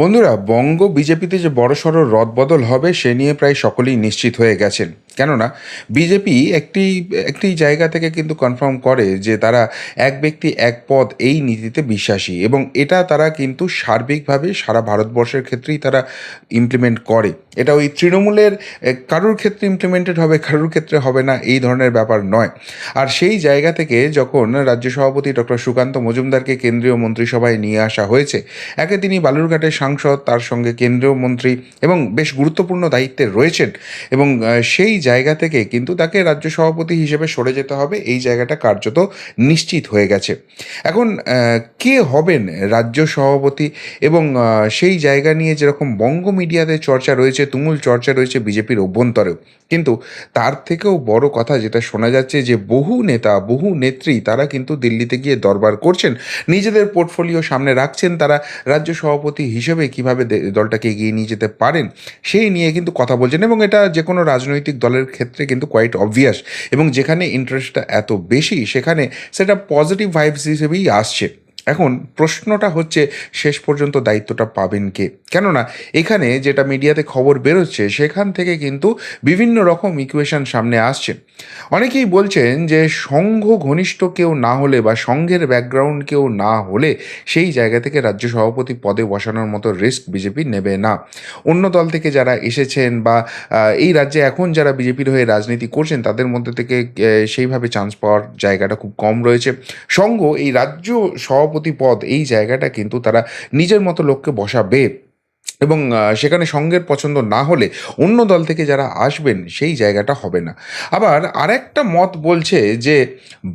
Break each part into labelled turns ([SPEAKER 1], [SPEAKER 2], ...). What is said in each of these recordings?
[SPEAKER 1] বন্ধুরা বঙ্গ বিজেপিতে যে বড়সড় রদবদল হবে সে নিয়ে প্রায় সকলেই নিশ্চিত হয়ে গেছেন। কেননা বিজেপি একটি একটি জায়গা থেকে কিন্তু কনফার্ম করে যে তারা এক ব্যক্তি এক পদ এই নীতিতে বিশ্বাসী এবং এটা তারা কিন্তু সার্বিকভাবে সারা ভারতবর্ষের ক্ষেত্রেই তারা ইমপ্লিমেন্ট করে। এটা ওই তৃণমূলের কারোর ক্ষেত্রে ইমপ্লিমেন্টেড হবে, কারোর ক্ষেত্রে হবে না, এই ধরনের ব্যাপার নয়। আর সেই জায়গা থেকে যখন রাজ্য সভাপতি ডক্টর সুকান্ত মজুমদারকে কেন্দ্রীয় মন্ত্রিসভায় নিয়ে আসা হয়েছে, একে তিনি বালুরঘাটের সাংসদ, তার সঙ্গে কেন্দ্রীয় মন্ত্রী এবং বেশ গুরুত্বপূর্ণ দায়িত্বে রয়েছেন এবং সেই জায়গা থেকে কিন্তু তাকে রাজ্য সভাপতি হিসেবে সরে যেতে হবে। এই জায়গাটা কার্যত নিশ্চিত হয়ে গেছে। এখন কে হবেন রাজ্য সভাপতি এবং সেই জায়গা নিয়ে যেরকম বঙ্গ মিডিয়াতে চর্চা রয়েছে, তুমুল চর্চা রয়েছে বিজেপির অভ্যন্তরেও কিন্তু তার থেকেও বড় কথা যেটা শোনা যাচ্ছে যে, বহু নেতা, বহু নেত্রী তারা কিন্তু দিল্লিতে গিয়ে দরবার করছেন। নিজেদের পোর্টফোলিও সামনে রাখছেন তারা। রাজ্য সভাপতি হিসেবে কীভাবে দলটাকে এগিয়ে নিয়ে যেতে পারেন, সেই নিয়ে কিন্তু কথা বলছেন। এবং এটা যে কোনো রাজনৈতিক দলের ক্ষেত্রে কিন্তু কোয়াইট অবভিয়াস এবং যেখানে ইন্টারেস্টটা এত বেশি, সেখানে সেটা পজিটিভ ভাইবস হিসেবেই আসছে। এখন প্রশ্নটা হচ্ছে, শেষ পর্যন্ত দায়িত্বটা পাবেন কে? কেননা, এখানে যেটা মিডিয়াতে খবর বেরোচ্ছে, সেখান থেকে কিন্তু বিভিন্ন রকম ইকুয়েশন সামনে আসছে। অনেকেই বলছেন যে, সংঘ ঘনিষ্ঠ কেউ না হলে বা সংঘের ব্যাকগ্রাউন্ড কেউ না হলে সেই জায়গা থেকে রাজ্য সভাপতি পদে বসানোর মতো রিস্ক বিজেপি নেবে না। অন্য দল থেকে যারা এসেছেন বা এই রাজ্যে এখন যারা বিজেপির হয়ে রাজনীতি করছেন, তাদের মধ্যে থেকে সেইভাবে চান্স পাওয়ার জায়গাটা খুব কম রয়েছে। সংঘ এই রাজ্য সভাপতি পদ এই জায়গাটা কিন্তু তারা নিজের মতো লোককে বসাবে। এবং সেখানে সঙ্গের পছন্দ না হলে অন্য দল থেকে যারা আসবেন সেই জায়গাটা হবে না। আবার আরেকটা মত বলছে যে,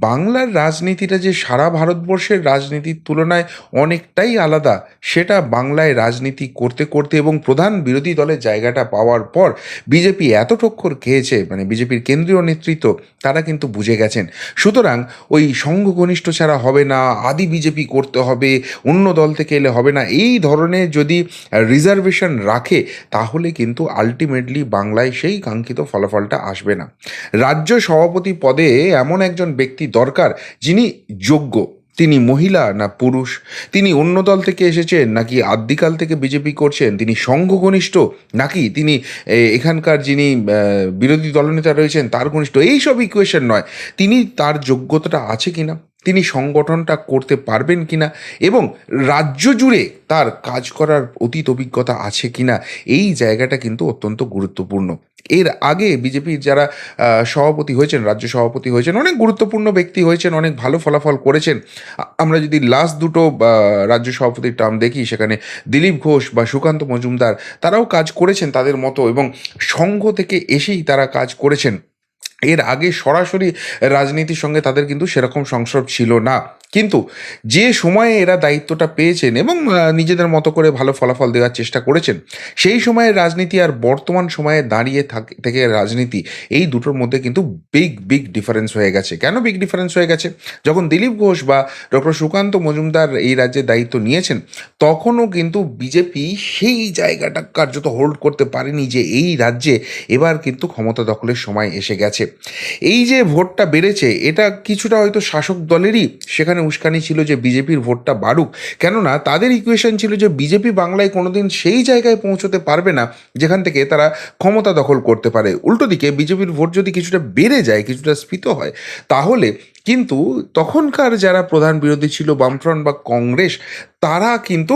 [SPEAKER 1] বাংলার রাজনীতিটা যে সারা ভারতবর্ষের রাজনীতির তুলনায় অনেকটাই আলাদা, সেটা বাংলায় রাজনীতি করতে করতে এবং প্রধান বিরোধী দলের জায়গাটা পাওয়ার পর বিজেপি এত টক্কর খেয়েছে মানে বিজেপির কেন্দ্রীয় নেতৃত্ব, তারা কিন্তু বুঝে গেছেন। সুতরাং ওই সংঘ ঘনিষ্ঠ ছাড়া হবে না, আদি বিজেপি করতে হবে, অন্য দল থেকে এলে হবে না, এই ধরনের যদি রিজার্ভেশন রাখে, তাহলে কিন্তু আলটিমেটলি বাংলায় সেই কাঙ্ক্ষিত ফলাফলটা আসবে না। রাজ্য সভাপতি পদে এমন একজন ব্যক্তি দরকার, যিনি যোগ্য। তিনি মহিলা না পুরুষ। তিনি অন্য দল থেকে এসেছেন, নাকি আদ্যিকাল থেকে বিজেপি করছেন? তিনি সংঘ ঘনিষ্ঠ নাকি তিনি এখানকার যিনি বিরোধী দলনেতা রয়েছেন, তার ঘনিষ্ঠ? এইসব ইকুয়েশন নয়। তিনি তার যোগ্যতাটা আছে কিনা? তিনি সংগঠনটা করতে পারবেন কিনা এবং রাজ্য জুড়ে তার কাজ করার অতীত অভিজ্ঞতা আছে কিনা, এই জায়গাটা কিন্তু অত্যন্ত গুরুত্বপূর্ণ। এর আগে বিজেপির যারা সভাপতি হয়েছেন, রাজ্য সভাপতি হয়েছেন, অনেক গুরুত্বপূর্ণ ব্যক্তি হয়েছেন, অনেক ভালো ফলাফল করেছেন। আমরা যদি লাস্ট দুটো রাজ্য সভাপতির টার্ম দেখি, সেখানে দিলীপ ঘোষ বা সুকান্ত মজুমদার, তারাও কাজ করেছেন তাদের মতো এবং সংঘ থেকে এসেই তারা কাজ করেছেন। এর আগে সরাসরি রাজনীতির সঙ্গে তাদের কিন্তু সেরকম সংসর্গ ছিল না। কিন্তু যে সময়ে এরা দায়িত্বটা পেয়েছেন এবং নিজেদের মতো করে ভালো ফলাফল দেওয়ার চেষ্টা করেছেন, সেই সময়ের রাজনীতি আর বর্তমান সময়ে দাঁড়িয়ে থাক- রাজনীতি, এই দুটোর মধ্যে কিন্তু বিগ বিগ ডিফারেন্স হয়ে গেছে। কেন বিগ ডিফারেন্স হয়ে গেছে? যখন দিলীপ ঘোষ বা ডক্টর সুকান্ত মজুমদার এই রাজ্যে দায়িত্ব নিয়েছেন, তখনও কিন্তু বিজেপি সেই জায়গাটা কার্যত হোল্ড করতে পারেনি যে এই রাজ্যে এবার কিন্তু ক্ষমতা দখলের সময় এসে গেছে। এই যে ভোটটা বেড়েছে, এটা কিছুটা হয়তো শাসক দলেরই, সেখানে উস্কানি ছিল যে বিজেপির ভোটটা বাড়ুক। কেননা তাদের ইকুয়েশন ছিল যে বিজেপি বাংলায় কোনোদিন সেই জায়গায় পৌঁছতে পারবে না, যেখান থেকে তারা ক্ষমতা দখল করতে পারে। উল্টো দিকে বিজেপির ভোট যদি কিছুটা বেড়ে যায়, কিছুটা স্ফীত হয়, তাহলে কিন্তু তখনকার যারা প্রধান বিরোধী ছিল বামফ্রন্ট বা কংগ্রেস, তারা কিন্তু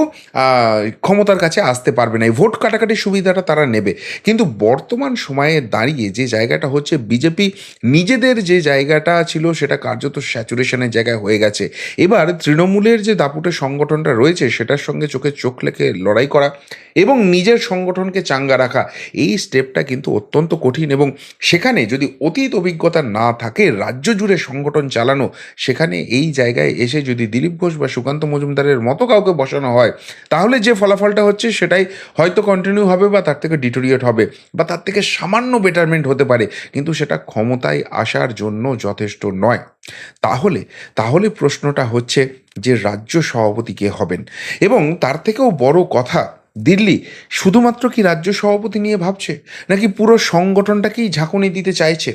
[SPEAKER 1] ক্ষমতার কাছে আসতে পারবে না। এই ভোট কাটাকাটির সুবিধাটা তারা নেবে। কিন্তু বর্তমান সময়ে দাঁড়িয়ে যে জায়গাটা হচ্ছে বিজেপি, নিজেদের যে জায়গাটা ছিল সেটা কার্যত স্যাচুরেশনের জায়গায় হয়ে গেছে। এবার তৃণমূলের যে দাপুটে সংগঠনটা রয়েছে, সেটার সঙ্গে চোখে চোখ লেখে লড়াই করা এবং নিজের সংগঠনকে চাঙ্গা রাখা, এই স্টেপটা কিন্তু অত্যন্ত কঠিন এবং সেখানে যদি অতীত অভিজ্ঞতা না থাকে, রাজ্য জুড়ে সংগঠন চালানো, সেখানে এই জায়গায় এসে যদি দিলীপ ঘোষ বা সুকান্ত মজুমদারের মতো কাউকে বসানো হয়, তাহলে যে ফলাফলটা হচ্ছে সেটাই হয়তো কন্টিনিউ হবে বা তার থেকে ডিটোরিয়েট হবে বা তার থেকে সামান্য বেটারমেন্ট হতে পারে, কিন্তু সেটা ক্ষমতায় আসার জন্য যথেষ্ট নয়। তাহলে তাহলে প্রশ্নটা হচ্ছে যে রাজ্য সভাপতি কে হবেন? এবং তার থেকেও বড় কথা, দিল্লি শুধুমাত্র কি রাজ্য সভাপতি নিয়ে ভাবছে? নাকি পুরো সংগঠনটাকেই ঝাঁকুনি দিতে চাইছে?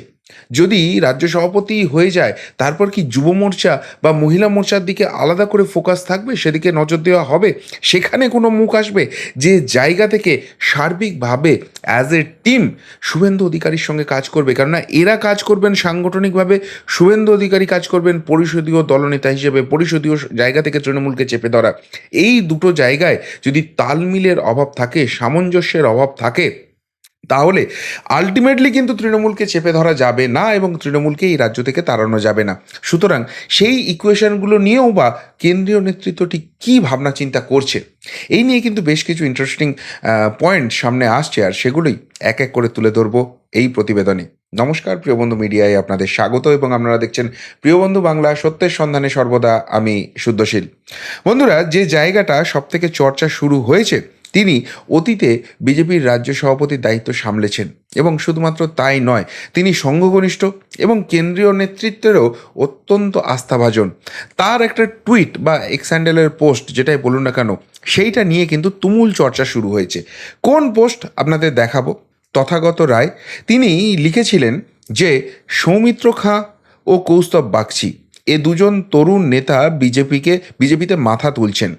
[SPEAKER 1] যদি রাজ্য সভাপতি হয়ে যায়, তারপর কি যুব মোর্চা বা মহিলা মোর্চার দিকে আলাদা করে ফোকাস থাকবে? সেদিকে নজর দেওয়া হবে? সেখানে কোনো মুখ আসবে যে জায়গা থেকে সার্বিকভাবে অ্যাজ এ টিম শুভেন্দু অধিকারীর সঙ্গে কাজ করবে? কেননা এরা কাজ করবেন সাংগঠনিকভাবে, শুভেন্দু অধিকারী কাজ করবেন পরিষদীয় দলনেতা হিসেবে, পরিষদীয় জায়গা থেকে তৃণমূলকে চেপে ধরা। এই দুটো জায়গায় যদি তালমিলের অভাব থাকে, সামঞ্জস্যের অভাব থাকে তাহলে আলটিমেটলি কিন্তু তৃণমূলকে চেপে ধরা যাবে না এবং তৃণমূলকে এই রাজ্য থেকে তাড়ানো যাবে না। সুতরাং সেই ইকুয়েশনগুলো নিয়েও বা কেন্দ্রীয় নেতৃত্ব ঠিক কী ভাবনা চিন্তা করছে, এই নিয়ে কিন্তু বেশ কিছু ইন্টারেস্টিং পয়েন্ট সামনে আসছে আর সেগুলোই এক এক করে তুলে ধরবো এই প্রতিবেদনে। নমস্কার প্রিয়বন্ধু মিডিয়ায় আপনাদের স্বাগত এবং আপনারা দেখছেন প্রিয়বন্ধু বাংলা সত্যের সন্ধানে সর্বদা আমি শুদ্ধশীল। বন্ধুরা, যে জায়গাটা সব থেকে চর্চা শুরু হয়েছে তিনি অতীতে বিজেপির রাজ্য সভাপতির দায়িত্ব সামলেছেন এবং শুধুমাত্র তাই নয়, তিনি সংঘঘনিষ্ঠ এবং কেন্দ্রীয় নেতৃত্বেরও অত্যন্ত আস্থাভাজন। তার একটা টুইট বা এক্স্যান্ডেলের পোস্ট যেটাই বলুন না কেন, সেইটা নিয়ে কিন্তু তুমুল চর্চা শুরু হয়েছে। কোন পোস্ট আপনাদের দেখাবো? তথাগত রায়, তিনি লিখেছিলেন যে সৌমিত্র খাঁ ও কৌস্তব বাগচি এ দুজন তরুণ নেতা বিজেপিকে, বিজেপিতে মাথা তুলছেন।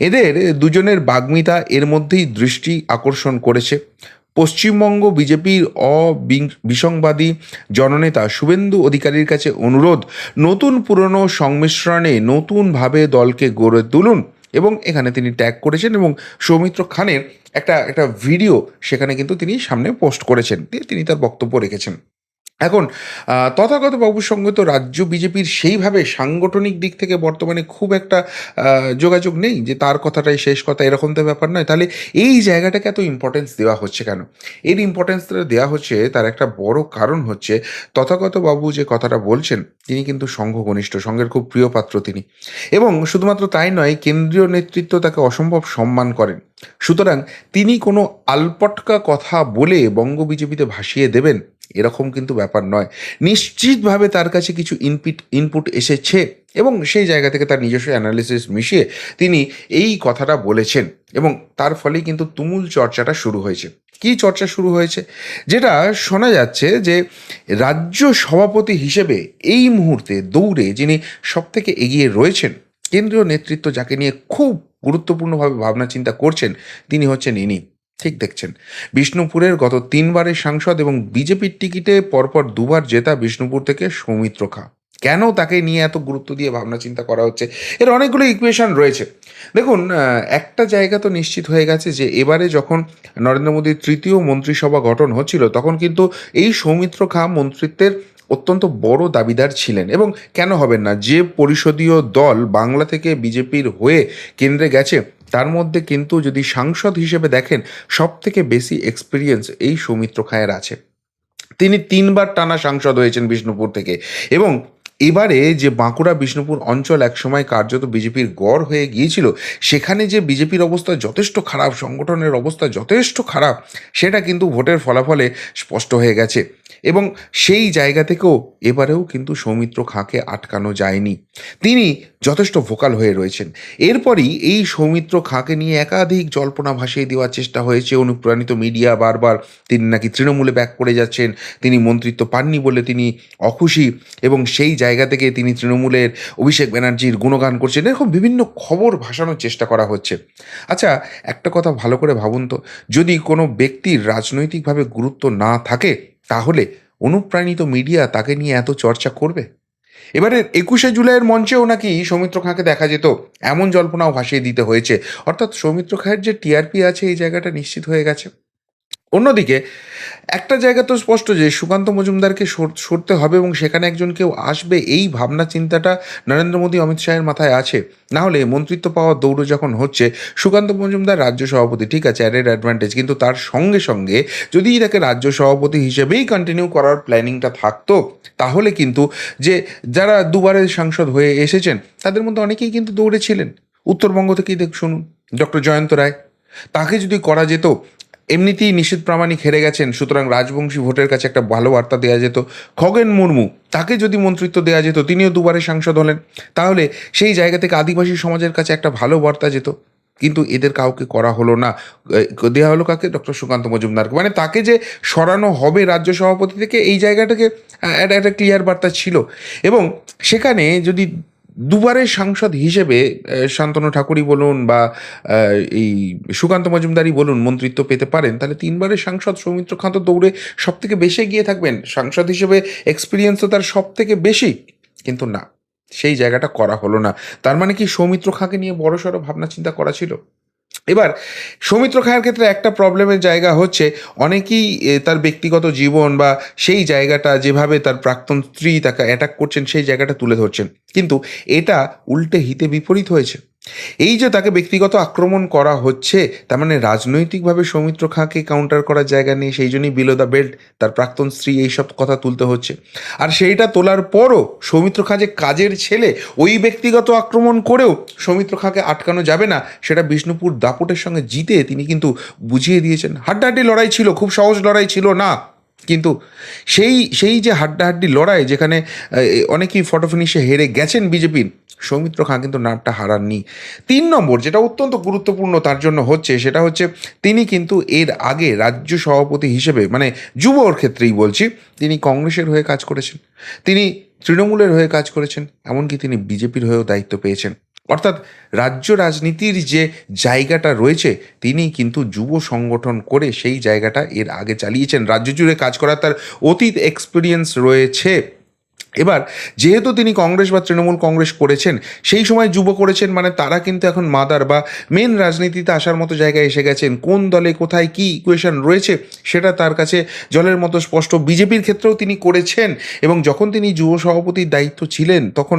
[SPEAKER 1] এদের দুজনের বাগ্মিতা এর মধ্যেই দৃষ্টি আকর্ষণ করেছে। পশ্চিমবঙ্গ বিজেপির অবিসংবাদী জননেতা শুভেন্দু অধিকারীর কাছে অনুরোধ, নতুন পুরনো সংমিশ্রণে নতুনভাবে দলকে গড়ে তুলুন এবং এখানে তিনি ট্যাগ করেছেন এবং সৌমিত্র খানের একটা একটা ভিডিও সেখানে কিন্তু তিনি সামনে পোস্ট করেছেন। দিয়ে তিনি তার বক্তব্য রেখেছেন। এখন তথাগত বাবুর সঙ্গে তো রাজ্য বিজেপির সেইভাবে সাংগঠনিক দিক থেকে বর্তমানে খুব একটা যোগাযোগ নেই যে তার কথাটাই শেষ কথা, এরকম তো ব্যাপার নয়। তাহলে এই জায়গাটাকে এত ইম্পর্টেন্স দেওয়া হচ্ছে কেন? এর ইম্পর্টেন্সটা দেওয়া হচ্ছে, তার একটা বড় কারণ হচ্ছে, তথাগত বাবু যে কথাটা বলছেন, তিনি কিন্তু সংঘ ঘনিষ্ঠ সংঘের খুব প্রিয় পাত্র তিনি। এবং শুধুমাত্র তাই নয়, কেন্দ্রীয় নেতৃত্ব তাকে অসম্ভব সম্মান করেন। সুতরাং তিনি কোনো আলপটকা কথা বলে বঙ্গ বিজেপিতে ভাসিয়ে দেবেন এরকম কিন্তু ব্যাপার নয়। নিশ্চিতভাবে তার কাছে কিছু ইনপিট ইনপুট এসেছে এবং সেই জায়গা থেকে তার নিজস্ব অ্যানালিসিস মিশিয়ে তিনি এই কথাটা বলেছেন এবং তার ফলেই কিন্তু তুমুল চর্চাটা শুরু হয়েছে। কি চর্চা শুরু হয়েছে? যেটা শোনা যাচ্ছে যে রাজ্য সভাপতি হিসেবে এই মুহূর্তে দৌড়ে যিনি সব থেকে এগিয়ে রয়েছেন, কেন্দ্রীয় নেতৃত্ব যাকে নিয়ে খুব গুরুত্বপূর্ণভাবে ভাবনা চিন্তা করছেন, তিনি হচ্ছেন ইনি। ঠিক দেখছেন। বিষ্ণুপুরের গত তিনবারের সাংসদ এবং বিজেপির টিকিটে পরপর দুবার জেতা বিষ্ণুপুর থেকে সৌমিত্র খা। কেন তাকে নিয়ে এত গুরুত্ব দিয়ে ভাবনা চিন্তা করা হচ্ছে? এর অনেকগুলো ইকুয়েশন রয়েছে। দেখুন একটা জায়গা তো নিশ্চিত হয়ে গেছে যে এবারে যখন নরেন্দ্র মোদীর তৃতীয় মন্ত্রিসভা গঠন হচ্ছিল, তখন কিন্তু এই সৌমিত্র খা মন্ত্রিত্বের অত্যন্ত বড় দাবিদার ছিলেন এবং কেন হবেন না? যে পরিষদীয় দল বাংলা থেকে বিজেপির হয়ে কেন্দ্রে গেছে তার মধ্যে কিন্তু যদি সাংসদ হিসেবে দেখেন সব থেকে বেশি এক্সপিরিয়েন্স এই সৌমিত্র খায়ের আছে। তিনি তিনবার টানা সাংসদ হয়েছেন বিষ্ণুপুর থেকে এবং এবারে যে বাঁকুড়া বিষ্ণুপুর অঞ্চল একসময় কার্যত বিজেপির গড় হয়ে গিয়েছিল, সেখানে যে বিজেপির অবস্থা যথেষ্ট খারাপ, সংগঠনের অবস্থা যথেষ্ট খারাপ, সেটা কিন্তু ভোটের ফলাফলে স্পষ্ট হয়ে গেছে। এবং সেই জায়গা থেকেও এবারেও কিন্তু সৌমিত্র খাঁকে আটকানো যায়নি। তিনি যথেষ্ট ভোকাল হয়ে রয়েছেন। এরপরই এই সৌমিত্র খাঁকে নিয়ে একাধিক জল্পনা ভাসিয়ে দেওয়ার চেষ্টা হয়েছে। অনুপ্রাণিত মিডিয়া বারবার তিনি নাকি তৃণমূলে ব্যাক করে যাচ্ছেন, তিনি মন্ত্রিত্ব পাননি বলে তিনি অখুশি এবং সেই জায়গা থেকে তিনি তৃণমূলের অভিষেক ব্যানার্জির গুণগান করছেন। এরকম বিভিন্ন খবর ভাসানোর চেষ্টা করা হচ্ছে। আচ্ছা একটা কথা ভালো করে ভাবুন তো। যদি কোনো ব্যক্তির রাজনৈতিকভাবে গুরুত্ব না থাকে তাহলে অনুপ্রাণিত মিডিয়া তাকে নিয়ে এত চর্চা করবে? এবারে একুশে জুলাইয়ের মঞ্চেও নাকি সৌমিত্র খাঁকে দেখা যেত, এমন জল্পনাও ভাসিয়ে দিতে হয়েছে। অর্থাৎ সৌমিত্র খাঁয়ের যে টিআরপি আছে, এই জায়গাটা নিশ্চিত হয়ে গেছে। অন্যদিকে, একটা জায়গা তো স্পষ্ট যে সুকান্ত মজুমদারকে সর- সরতে হবে এবং সেখানে একজন কেউ আসবে, এই ভাবনা চিন্তাটা নরেন্দ্র মোদী অমিত শাহের মাথায় আছে। না হলে মন্ত্রিত্ব পাওয়ার দৌড় যখন হচ্ছে, সুকান্ত মজুমদার রাজ্য সভাপতি, ঠিক আছে অ্যাডেড অ্যাডভান্টেজ কিন্তু তার সঙ্গে সঙ্গে যদি তাকে রাজ্য সভাপতি হিসেবেই কন্টিনিউ করার প্ল্যানিংটা থাকতো, তাহলে কিন্তু যে যারা দুবারের সাংসদ হয়ে এসেছেন, তাদের মধ্যে অনেকেই কিন্তু দৌড়েছিলেন উত্তরবঙ্গ থেকেই দেখ, শুনুন, ডক্টর জয়ন্ত রায়। তাকে যদি করা যেত এমনিতেই নিষেধ প্রামাণিক হেরে গেছেন, সুতরাং রাজবংশী ভোটের কাছে একটা ভালো বার্তা দেওয়া যেত। খগেন মুর্মু, তাকে যদি মন্ত্রিত্ব দেওয়া যেত, তিনিও দুবারে সাংসদ হলেন। তাহলে সেই জায়গা থেকে আদিবাসী সমাজের কাছে একটা ভালো বার্তা যেত। কিন্তু এদের কাউকে করা হলো না। দেওয়া হলো কাকে? ডক্টর সুকান্ত মজুমদারকে। মানে তাকে যে সরানো হবে রাজ্য সভাপতি থেকে এই জায়গাটাকে একটা ক্লিয়ার বার্তা ছিল। এবং সেখানে যদি দুবারের সাংসদ হিসেবে শান্তনু ঠাকুরই বলুন বা এই সুকান্ত মজুমদারই বলুন মন্ত্রিত্ব পেতে পারেন, তাহলে তিনবারের সাংসদ সৌমিত্র খান তো দৌড়ে সব থেকে বেশি গিয়ে থাকবেন। সাংসদ হিসেবে এক্সপিরিয়েন্সও তার সব থেকে বেশি, কিন্তু না, সেই জায়গাটা করা হলো না। তার মানে কি সৌমিত্র খাঁকে নিয়ে বড়সড় ভাবনা চিন্তা করা ছিল? এবার, সৌমিত্র খায়ের ক্ষেত্রে একটা প্রবলেমের জায়গা হচ্ছে, অনেকেই তার ব্যক্তিগত জীবন বা সেই জায়গাটা যেভাবে তার প্রাক্তন স্ত্রী তাকে অ্যাটাক করছেন, সেই জায়গাটা তুলে ধরছেন। কিন্তু এটা উল্টে হিতে বিপরীত হয়েছে। এই যে তাকে ব্যক্তিগত আক্রমণ করা হচ্ছে, তার মানে রাজনৈতিকভাবে সৌমিত্র খাঁকে কাউন্টার করার জায়গা নেই, সেই জন্যই বিলো দ্য বেল্ট, তার প্রাক্তন স্ত্রী এইসব কথা তুলতে হচ্ছে। আর সেইটা তোলার পরও সৌমিত্র খাঁ যে কাজের ছেলে, ওই ব্যক্তিগত আক্রমণ করেও সৌমিত্র খাঁকে আটকানো যাবে না, সেটা বিষ্ণুপুর দাপটের সঙ্গে জিতে তিনি কিন্তু বুঝিয়ে দিয়েছেন। হাড্ডাহাড্ডি লড়াই ছিল, খুব সহজ লড়াই ছিল না। কিন্তু সেই সেই যে হাড্ডাহাড্ডি লড়াই যেখানে অনেকেই ফটো ফিনিশে হেরে গেছেন বিজেপির, সৌমিত্র খাঁ কিন্তু নাটটা হারাননি। তিন নম্বর যেটা অত্যন্ত গুরুত্বপূর্ণ তার জন্য হচ্ছে, সেটা হচ্ছে তিনি কিন্তু এর আগে রাজ্য সভাপতি হিসেবে মানে যুবর ক্ষেত্রেই বলছি, তিনি কংগ্রেসের হয়ে কাজ করেছেন। তিনি তৃণমূলের হয়ে কাজ করেছেন, এমনকি তিনি বিজেপির হয়েও দায়িত্ব পেয়েছেন। অর্থাৎ রাজ্য রাজনীতির যে জায়গাটা রয়েছে তিনি কিন্তু যুব সংগঠন করে সেই জায়গাটা এর আগে চালিয়েছেন। রাজ্য জুড়ে কাজ করার তার অতীত এক্সপিরিয়েন্স রয়েছে। এবার, যেহেতু তিনি কংগ্রেস বা তৃণমূল কংগ্রেস করেছেন, সেই সময় যুব করেছেন মানে তারা কিন্তু এখন মাদার বা মেন রাজনীতিতে আসার মতো জায়গায় এসে গেছেন। কোন দলে কোথায় কি ইকুয়েশন রয়েছে, সেটা তার কাছে জলের মতো স্পষ্ট। বিজেপির ক্ষেত্রেও তিনি করেছেন এবং যখন তিনি যুব সভাপতির দায়িত্ব ছিলেন, তখন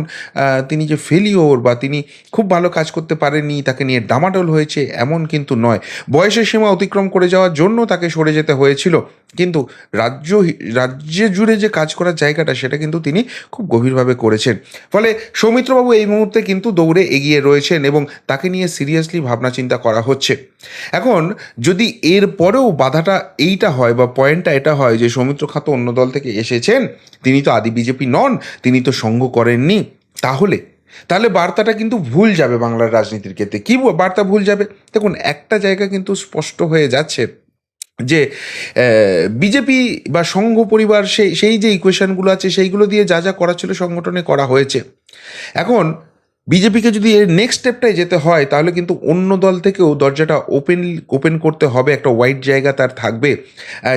[SPEAKER 1] তিনি যে ফেলিওর বা তিনি খুব ভালো কাজ করতে পারেননি, তাকে নিয়ে ডামাডোল হয়েছে, এমন কিন্তু নয়। বয়সের সীমা অতিক্রম করে যাওয়ার জন্য তাকে সরে যেতে হয়েছিল। কিন্তু রাজ্য রাজ্যে জুড়ে যে কাজ করার জায়গাটা, সেটা কিন্তু তিনি খুব গভীরভাবে করেছেন। ফলে সৌমিত্রবাবু এই মুহূর্তে কিন্তু দৌড়ে এগিয়ে রয়েছেন এবং তাকে নিয়ে সিরিয়াসলি ভাবনা চিন্তা করা হচ্ছে। এখন, যদি এর পরেও বাধাটা এইটা হয় বা পয়েন্টটা এটা হয় যে সৌমিত্র খাতো অন্য দল থেকে এসেছেন, তিনি তো আদি বিজেপি নন, তিনি তো সঙ্গ করেননি, তাহলে? তাহলে বার্তাটা কিন্তু ভুল যাবে বাংলার রাজনীতির ক্ষেত্রে। কী বার্তা ভুল যাবে? দেখুন, একটা জায়গা কিন্তু স্পষ্ট হয়ে যাচ্ছে। যে বিজেপি বা সংঘ পরিবার সেই সেই যে ইকুয়েশনগুলো আছে, সেইগুলো দিয়ে যা যা করা ছিল সংগঠনে করা হয়েছে। এখন, বিজেপিকে যদি এর নেক্সট স্টেপটায় যেতে হয়, তাহলে কিন্তু অন্য দল থেকেও দরজাটা ওপেন ওপেন করতে হবে, একটা ওয়াইড জায়গা তার থাকবে।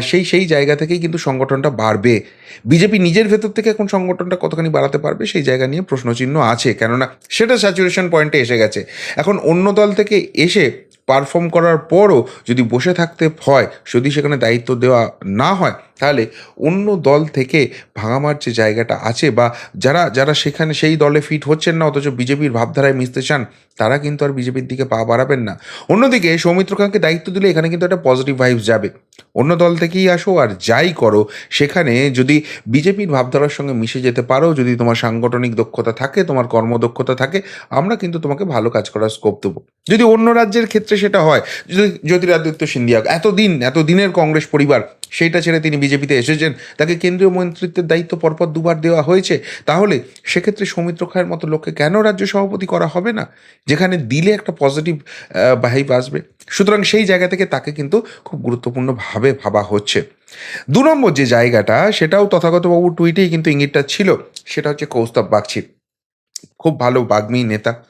[SPEAKER 1] সেই সেই জায়গা থেকেই কিন্তু সংগঠনটা বাড়বে। বিজেপি নিজের ভেতর থেকে এখন সংগঠনটা কতখানি বাড়াতে পারবে, সেই জায়গা নিয়ে প্রশ্নচিহ্ন আছে। কেননা, সেটা স্যাচুরেশন পয়েন্টে এসে গেছে। এখন অন্য দল থেকে এসে পারফর্ম করার পরও যদি বসে থাকতে হয় যদি সেখানে দায়িত্ব দেওয়া না হয় তাহলে অন্য দল থেকে ভাঙামার যে জায়গাটা আছে বা যারা যারা সেখানে সেই দলে ফিট হচ্ছেন না, অথচ বিজেপির ভাবধারায় মিশতে চান, তারা কিন্তু আর বিজেপির দিকে পা বাড়াবেন না। অন্যদিকে সৌমিত্র খানকে দায়িত্ব দিলে এখানে কিন্তু একটা পজিটিভ ভাইবস যাবে। অন্য দল থেকেই আসো আর যাই করো, সেখানে যদি বিজেপির ভাবধারার সঙ্গে মিশে যেতে পারো, যদি তোমার সাংগঠনিক দক্ষতা থাকে, তোমার কর্মদক্ষতা থাকে, আমরা কিন্তু তোমাকে ভালো কাজ করার স্কোপ দেবো। যদি অন্য রাজ্যের ক্ষেত্রে সেটা হয়, যদি জ্যোতিরাদিত্য সিন্ধিয়া, এতদিন, এতদিনের কংগ্রেস পরিবার সেইটা ছেড়ে তিনি বিজেপিতে এসেছেন। তাকে কেন্দ্রীয় মন্ত্রিত্বের দায়িত্ব পরপর দুবার দেওয়া হয়েছে। তাহলে সেক্ষেত্রে সৌমিত্র খায়ের মতো লোককে কেন রাজ্য সভাপতি করা হবে না? যেখানে দিলে একটা পজিটিভ ভাইব আসবে। সুতরাং সেই জায়গা থেকে তাকে কিন্তু খুব গুরুত্বপূর্ণভাবে ভাবা হচ্ছে। দু নম্বর যে জায়গাটা, সেটাও তথাগতবাবুর টুইটেই কিন্তু ইঙ্গিতটা ছিল। সেটা হচ্ছে কৌস্তব বাগচি। খুব ভালো বাগ্মী নেতা।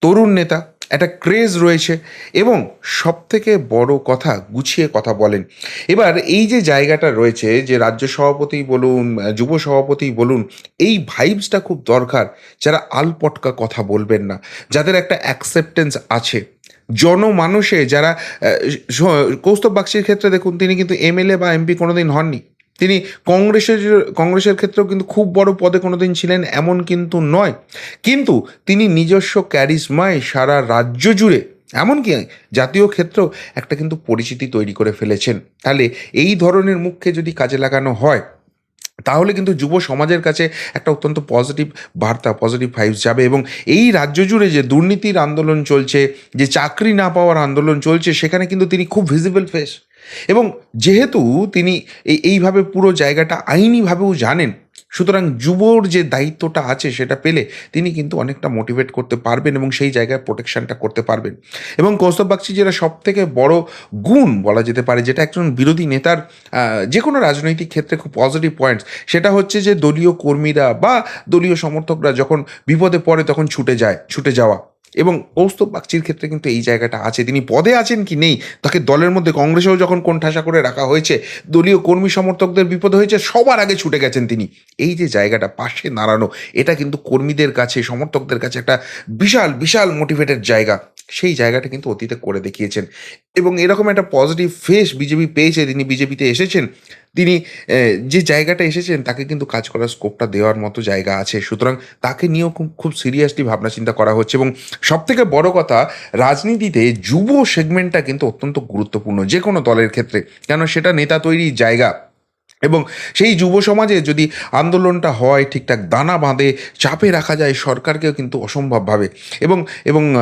[SPEAKER 1] তরুণ নেতা। একটা ক্রেজ রয়েছে এবং সব থেকে বড় কথা গুছিয়ে কথা বলেন। এবার এই যে জায়গাটা রয়েছে যে রাজ্য সভাপতি বলুন যুব সভাপতি বলুন, এই ভাইবসটা খুব দরকার। যারা আলপটকা কথা বলবেন না, যাদের একটা অ্যাকসেপ্টেন্স আছে। জনমানুষে যারা কৌস্তব বাগচির ক্ষেত্রে দেখুন, তিনি কিন্তু এমএলএ বা এমপি কোনোদিন হননি। তিনি কংগ্রেসের কংগ্রেসের ক্ষেত্রেও কিন্তু খুব বড় পদে কোনোদিন ছিলেন এমন কিন্তু নয়। কিন্তু তিনি নিজস্ব ক্যারিজমায় সারা রাজ্য জুড়ে, এমনকি জাতীয় ক্ষেত্রেও একটা কিন্তু পরিচিতি তৈরি করে ফেলেছেন। তাহলে এই ধরনের মুখকে যদি কাজে লাগানো হয়, তাহলে কিন্তু যুব সমাজের কাছে একটা অত্যন্ত পজিটিভ বার্তা পজিটিভ ভাইবস যাবে এবং এই রাজ্য জুড়ে যে দুর্নীতির আন্দোলন চলছে, যে চাকরি না পাওয়ার আন্দোলন চলছে, সেখানে কিন্তু তিনি খুব ভিজিবল ফেস এবং যেহেতু তিনি এই, এইভাবে পুরো জায়গাটা আইনিভাবেও জানেন, সুতরাং যুবর যে দায়িত্বটা আছে সেটা পেলে তিনি কিন্তু অনেকটা মোটিভেট করতে পারবেন এবং সেই জায়গায় প্রোটেকশনটা করতে পারবেন। এবং কৌস্তব বাগচি যেটা সব থেকে বড় গুণ বলা যেতে পারে, যেটা একজন বিরোধী নেতার যে কোনো রাজনৈতিক ক্ষেত্রে খুব পজিটিভ পয়েন্টস সেটা হচ্ছে যে দলীয় কর্মীরা বা দলীয় সমর্থকরা যখন বিপদে পড়ে তখন ছুটে যায়, ছুটে যাওয়া। এবং কৌস্তব বাগচির ক্ষেত্রে কিন্তু এই জায়গাটা আছে। তিনি পদে আছেন কি নেই, তাকে দলের মধ্যে কংগ্রেসেও যখন কোণঠাসা করে রাখা হয়েছে, দলীয় কর্মী সমর্থকদের বিপদ হয়েছে, সবার আগে ছুটে গেছেন তিনি। এই যে জায়গাটা, পাশে দাঁড়ানো, এটা কিন্তু কর্মীদের কাছে, সমর্থকদের কাছে একটা বিশাল বিশাল মোটিভেটেড জায়গা। সেই জায়গাটা কিন্তু অতীতে করে দেখিয়েছেন। এবং এরকম একটা পজিটিভ ফেস বিজেপি পেয়েছে তিনি বিজেপিতে এসেছেন তিনি যে জায়গাটা এসেছেন, তাকে কিন্তু কাজ করার স্কোপটা দেওয়ার মতো জায়গা আছে। সুতরাং তাকে নিয়েও খুব সিরিয়াসলি ভাবনা চিন্তা করা হচ্ছে এবং সবথেকে বড় কথা, রাজনীতিতে যুব সেগমেন্টটা কিন্তু অত্যন্ত গুরুত্বপূর্ণ যে কোনো দলের ক্ষেত্রে। কেন? সেটা নেতা তৈরির জায়গা। এবং সেই যুব সমাজে যদি আন্দোলনটা হয়, ঠিকঠাক দানা বাঁধে, চাপে রাখা যায় সরকারকেও কিন্তু অসম্ভবভাবে। এবং এবং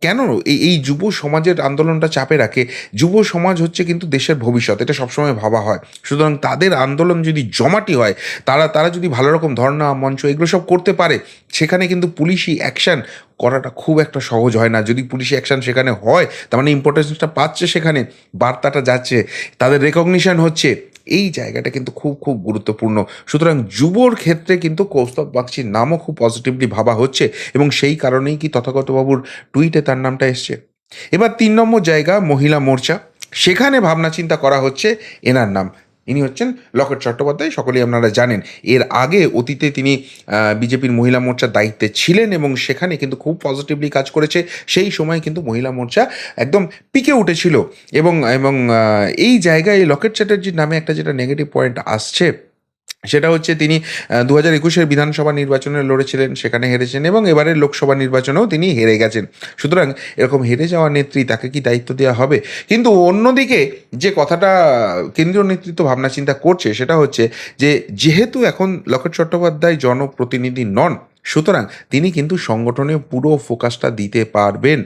[SPEAKER 1] কেন এই এই যুব সমাজের আন্দোলনটা চাপে রাখে? যুব সমাজ হচ্ছে কিন্তু দেশের ভবিষ্যৎ, এটা সবসময় ভাবা হয়। সুতরাং তাদের আন্দোলন যদি জমাটি হয়, তারা তারা যদি ভালো রকম ধর্ণা মঞ্চ এগুলো সব করতে পারে, সেখানে কিন্তু পুলিশি অ্যাকশন করাটা খুব একটা সহজ হয় না। যদি পুলিশি অ্যাকশন সেখানে হয়, তার মানে ইম্পর্টেন্সটা পাচ্ছে সেখানে, বার্তাটা যাচ্ছে, তাদের রেকগনিশন হচ্ছে এই জায়গাটা কিন্তু খুব খুব গুরুত্বপূর্ণ। সুতরাং যুবর ক্ষেত্রে কিন্তু কৌস্তব বাগচির নামও খুব পজিটিভলি ভাবা হচ্ছে এবং সেই কারণেই কি তথাগতবাবুর টুইটে তার নামটা এসছে। এবার তিন নম্বর জায়গা মহিলা মোর্চা। সেখানে ভাবনা চিন্তা করা হচ্ছে এনার নাম। ইনি হচ্ছেন লকেট চট্টোপাধ্যায়, সকলেই আপনারা জানেন। এর আগে অতীতে তিনি বিজেপির মহিলা মোর্চার দায়িত্বে ছিলেন এবং সেখানে কিন্তু খুব পজিটিভলি কাজ করেছে। সেই সময় কিন্তু মহিলা মোর্চা একদম পিকে উঠেছিল এবং এবং এই জায়গায় লকেট চ্যাটার্জির নামে একটা যেটা নেগেটিভ পয়েন্ট আসছে সেটা হচ্ছে তিনি দু হাজার একুশের বিধানসভা নির্বাচনে লড়েছিলেন, সেখানে হেরেছেন এবং এবারের লোকসভা নির্বাচনেও তিনি হেরে গেছেন। সুতরাং এরকম হেরে যাওয়া নেত্রী তাকে কি দায়িত্ব দেওয়া হবে? কিন্তু অন্যদিকে যে কথাটা কেন্দ্রীয় নেতৃত্ব ভাবনা চিন্তা করছে, সেটা হচ্ছে যে যেহেতু এখন লকেট চট্টোপাধ্যায় জনপ্রতিনিধি নন, সুতরাং তিনি কিন্তু সংগঠনে পুরো ফোকাসটা দিতে পারবেন।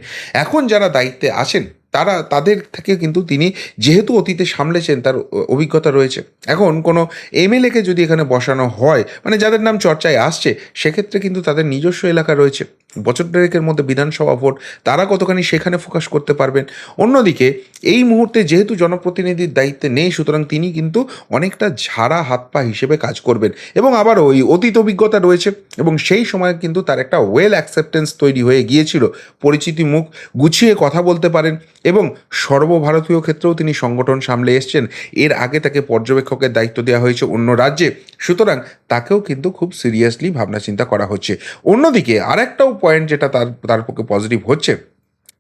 [SPEAKER 1] এখন যারা দায়িত্বে আছেন তারা, তাদের থেকে কিন্তু তিনি যেহেতু অতীতে সামলেছেন, তার অভিজ্ঞতা রয়েছে। এখন কোনো এমএলএকে যদি এখানে বসানো হয় মানে যাদের নাম চর্চায় আসছে, সেক্ষেত্রে কিন্তু তাদের নিজস্ব এলাকা রয়েছে। বছর দেড়েকের মধ্যে বিধানসভা ভোট, তারা কতখানি সেখানে ফোকাস করতে পারবেন? অন্যদিকে, এই মুহূর্তে যেহেতু জনপ্রতিনিধির দায়িত্বে নেই, সুতরাং তিনি কিন্তু অনেকটা ঝাড়া হাত পা হিসেবে কাজ করবেন। এবং আবার ওই অতীত অভিজ্ঞতা রয়েছে, এবং সেই সময় কিন্তু তার একটা ওয়েল অ্যাকসেপ্টেন্স তৈরি হয়ে গিয়েছিল। পরিচিতি মুখ গুছিয়ে কথা বলতে পারেন, এবং সর্বভারতীয় ক্ষেত্রেও তিনি সংগঠন সামলে এসছেন। এর আগে তাকে পর্যবেক্ষকের দায়িত্ব দেওয়া হয়েছে অন্য রাজ্যে, সুতরাং তাকেও কিন্তু খুব সিরিয়াসলি ভাবনা চিন্তা করা হচ্ছে। অন্যদিকে, আরেকটাও পয়েন্ট যেটা তার তার পক্ষে পজিটিভ হচ্ছে,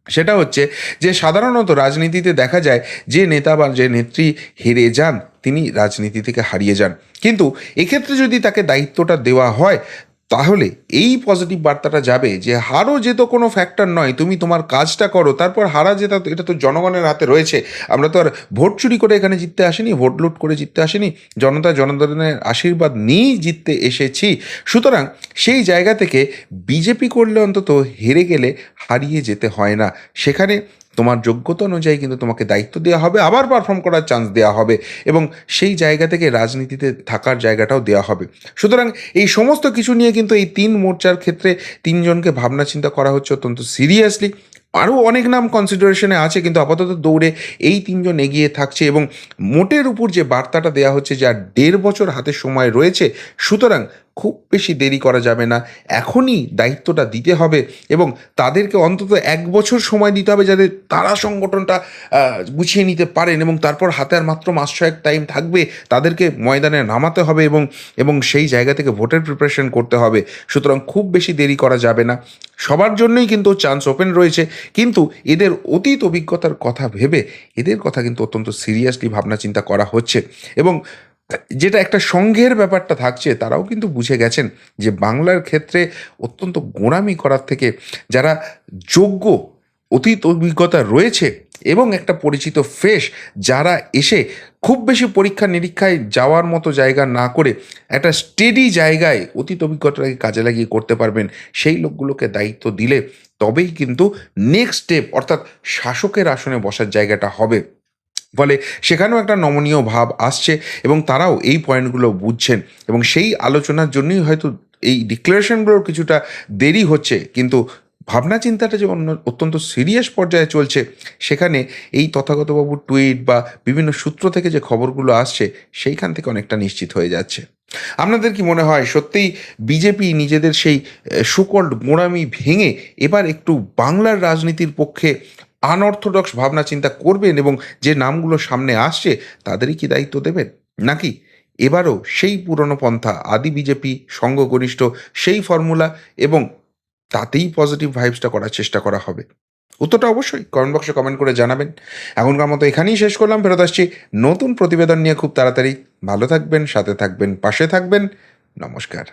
[SPEAKER 1] সেটা হচ্ছে যে সাধারণত রাজনীতিতে দেখা যায় যে নেতা বা যে নেত্রী হেরে যান, তিনি রাজনীতি থেকে হারিয়ে যান। কিন্তু এক্ষেত্রে যদি তাকে দায়িত্বটা দেওয়া হয় তাহলে এই পজিটিভ বার্তাটা যাবে যে হারও যেত কোনো ফ্যাক্টর নয়, তুমি তোমার কাজটা করো, তারপর হারা যেটা তো- এটা তো জনগণের হাতে রয়েছে। আমরা তো আর ভোট চুরি করে এখানে জিততে আসিনি, ভোট লুট করে জিততে আসিনি, জনতা জনগণের আশীর্বাদ নিয়েই জিততে এসেছি। সুতরাং সেই জায়গা থেকে বিজেপি করলে অন্তত হেরে গেলে হারিয়ে যেতে হয় না। সেখানে তোমার যোগ্যতা অনুযায়ী কিন্তু তোমাকে দায়িত্ব দেওয়া হবে, আবার পারফর্ম করার চান্স দেওয়া হবে এবং সেই জায়গা থেকে রাজনীতিতে থাকার জায়গাটাও দেওয়া হবে। সুতরাং এই সমস্ত কিছু নিয়ে কিন্তু এই তিন মোর্চার ক্ষেত্রে তিনজনকে ভাবনা চিন্তা করা হচ্ছে অত্যন্ত সিরিয়াসলি আরও অনেক নাম কনসিডারেশনে আছে, কিন্তু আপাতত দৌড়ে এই তিনজন এগিয়ে থাকছে এবং মোটের উপর যে বার্তাটা দেওয়া হচ্ছে যে দেড় বছর হাতে সময় রয়েছে, সুতরাং খুব বেশি দেরি করা যাবে না। এখনই দায়িত্বটা দিতে হবে এবং তাদেরকে অন্তত এক বছর সময় দিতে হবে যাতে তারা সংগঠনটা গুছিয়ে নিতে পারেন এবং তারপর হাতে আর মাত্র মাস ছয়েক টাইম থাকবে তাদেরকে ময়দানে নামাতে হবে এবং এবং সেই জায়গা থেকে ভোটের প্রিপারেশন করতে হবে। সুতরাং খুব বেশি দেরি করা যাবে না। সবার জন্যই কিন্তু চান্স ওপেন রয়েছে। কিন্তু এদের অতীত অভিজ্ঞতার কথা ভেবে এদের কথা কিন্তু অত্যন্ত সিরিয়াসলি ভাবনা চিন্তা করা হচ্ছে। এবং যেটা একটা সংঘের ব্যাপারটা থাকছে, তারাও কিন্তু বুঝে গেছেন যে বাংলার ক্ষেত্রে অত্যন্ত গোঁড়ামি করার থেকে যারা যোগ্য অতীত অভিজ্ঞতা রয়েছে এবং একটা পরিচিত ফেস যারা এসে খুব বেশি পরীক্ষা নিরীক্ষায় যাওয়ার মতো জায়গা না করে একটা স্টেডি জায়গায় অতীত অভিজ্ঞতাকে কাজে লাগিয়ে করতে পারবেন, সেই লোকগুলোকে দায়িত্ব দিলে তবেই কিন্তু নেক্সট স্টেপ অর্থাৎ শাসকের আসনে বসার জায়গাটা হবে। ফলে সেখানেও একটা নমনীয় ভাব আসছে এবং তারাও এই পয়েন্টগুলো বুঝছেন এবং সেই আলোচনার জন্যই হয়তো এই ডিক্লারেশনগুলোর কিছুটা দেরি হচ্ছে। কিন্তু ভাবনা চিন্তাটা যে অন্য, অত্যন্ত সিরিয়াস পর্যায়ে চলছে, সেখানে এই তথাগতবাবুর টুইট বা বিভিন্ন সূত্র থেকে যে খবরগুলো আসছে, সেইখান থেকে অনেকটা নিশ্চিত হয়ে যাচ্ছে। আপনাদের কি মনে হয়, সত্যিই বিজেপি নিজেদের সেই সুকল্ড, গোড়ামি ভেঙে এবার একটু বাংলার রাজনীতির পক্ষে আনঅর্থোডক্স ভাবনা চিন্তা করবেন এবং যে নামগুলো সামনে আসছে, তাদেরই কি দায়িত্ব দেবেন? নাকি এবারও সেই পুরনো পন্থা, আদি বিজেপি সংঘগরিষ্ঠ সেই ফর্মুলা এবং তাতেই পজিটিভ ভাইবসটা করার চেষ্টা করা হবে? উত্তরটা অবশ্যই কমেন্ট বক্সে কমেন্ট করে জানাবেন। এখনকার মতো এখানেই শেষ করলাম, ফেরত আসছি নতুন প্রতিবেদন নিয়ে খুব তাড়াতাড়ি। ভালো থাকবেন, সাথে থাকবেন, পাশে থাকবেন। নমস্কার।